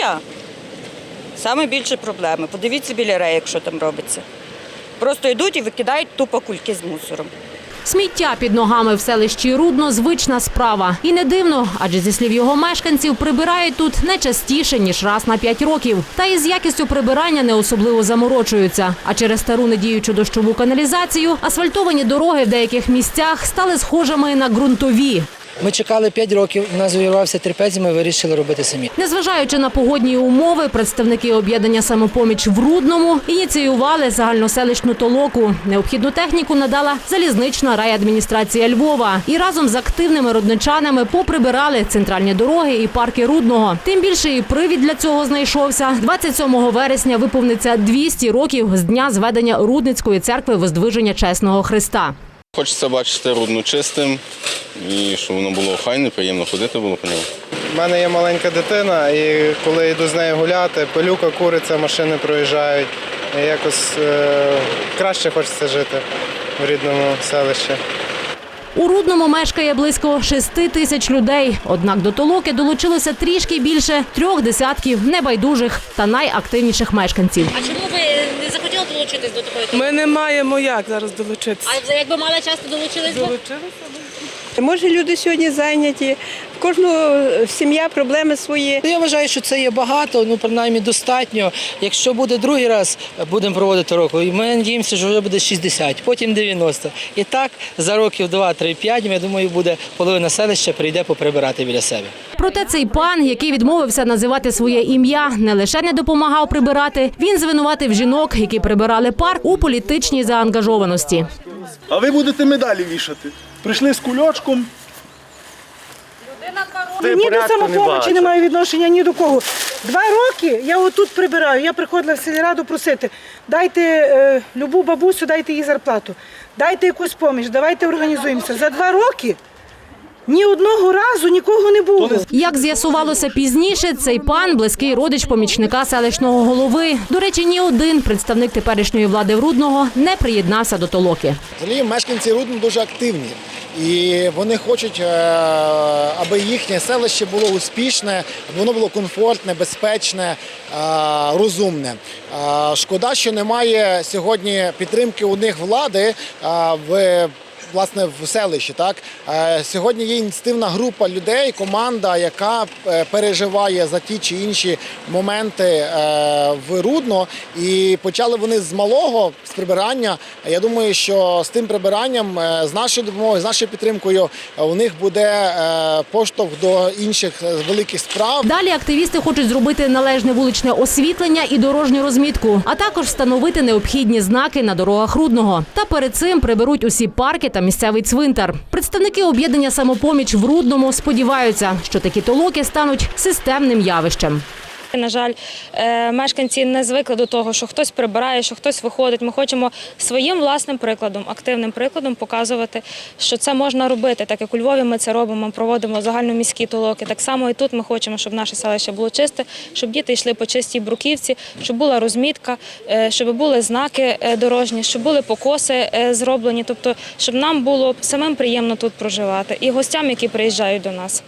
Сміття. Саме більше проблеми. Подивіться біля реєк, що там робиться. Просто йдуть і викидають тупо кульки з мусором. Сміття під ногами в селищі Рудно звична справа. І не дивно, адже зі слів його мешканців прибирають тут не частіше, ніж раз на п'ять років. Та із якістю прибирання не особливо заморочуються. А через стару недіючу дощову каналізацію асфальтовані дороги в деяких місцях стали схожими на ґрунтові. Ми чекали 5 років, у нас увірвався терпець, ми вирішили робити самі. Незважаючи на погодні умови, представники об'єднання самопоміч в Рудному ініціювали загальноселищну толоку. Необхідну техніку надала залізнична райадміністрація Львова. І разом з активними родничанами поприбирали центральні дороги і парки Рудного. Тим більше і привід для цього знайшовся. 27 вересня виповниться 200 років з дня зведення Рудницької церкви Воздвиження Чесного Христа. Хочеться бачити рудну чистим і щоб воно було файне, приємно ходити було по ньому. У мене є маленька дитина, і коли йду з нею гуляти, пилюка куриця, машини проїжджають. І якось е, краще хочеться жити в рідному селищі. У Рудному мешкає близько 6 тисяч людей. Однак до толоки долучилося трішки більше трьох десятків небайдужих та найактивніших мешканців. А чому ви долучитись до такої Ми не маємо як зараз долучитися. А якби мали час, то долучились би? Може, люди сьогодні зайняті, в кожного сім'я проблеми свої. Ну, Я вважаю, що це є багато, ну принаймні достатньо. Якщо буде другий раз, будемо проводити року, і ми надіємося, що вже буде 60, потім 90. І так за років 2, 3, 5, я думаю, буде половина селища прийде поприбирати біля себе. Проте цей пан, який відмовився називати своє ім'я, не лише не допомагав прибирати, він звинуватив жінок, які прибирали парк у політичній заангажованості. А ви будете медалі вішати. Прийшли з кульочком. Ні до самопомочі не маю відношення ні до кого. Два роки я отут прибираю. Я приходила в сільраду просити, дайте е, любу бабусю, дайте їй зарплату, дайте якусь поміч, давайте організуємося. За два роки ні одного разу нікого не було. Як з'ясувалося пізніше, цей пан близький родич помічника селищного голови. До речі, ні один представник теперішньої влади Рудного не приєднався до толоки. Взагалі мешканці Рудно дуже активні. І вони хочуть, е, аби їхнє селище було успішне, аби воно було комфортне, безпечне, е, розумне. Е, Шкода, що немає сьогодні підтримки у них влади в. Власне, в селищі, так Е, сьогодні є ініціативна група людей, команда, яка е, переживає за ті чи інші моменти е, в Рудно. І почали вони з малого з прибирання. Я думаю, що з тим прибиранням, з нашою допомогою, з нашою підтримкою, у них буде поштовх до інших великих справ. Далі активісти хочуть зробити належне вуличне освітлення і дорожню розмітку, а також встановити необхідні знаки на дорогах Рудного. Та перед цим приберуть усі парки та місцевий цвинтар. Представники об'єднання самопоміч в Рудному сподіваються, що такі толоки стануть системним явищем. На жаль, е, мешканці не звикли до того, що хтось прибирає, що хтось виходить. Ми хочемо своїм власним прикладом, активним прикладом показувати, що це можна робити. Так як у Львові ми це робимо, проводимо загальноміські толоки. Так само і тут ми хочемо, щоб наше селище було чисте, щоб діти йшли по чистій бруківці, щоб була розмітка, е, щоб були знаки е, дорожні, щоб були покоси зроблені. Тобто, щоб нам було самим приємно тут проживати і гостям, які приїжджають до нас.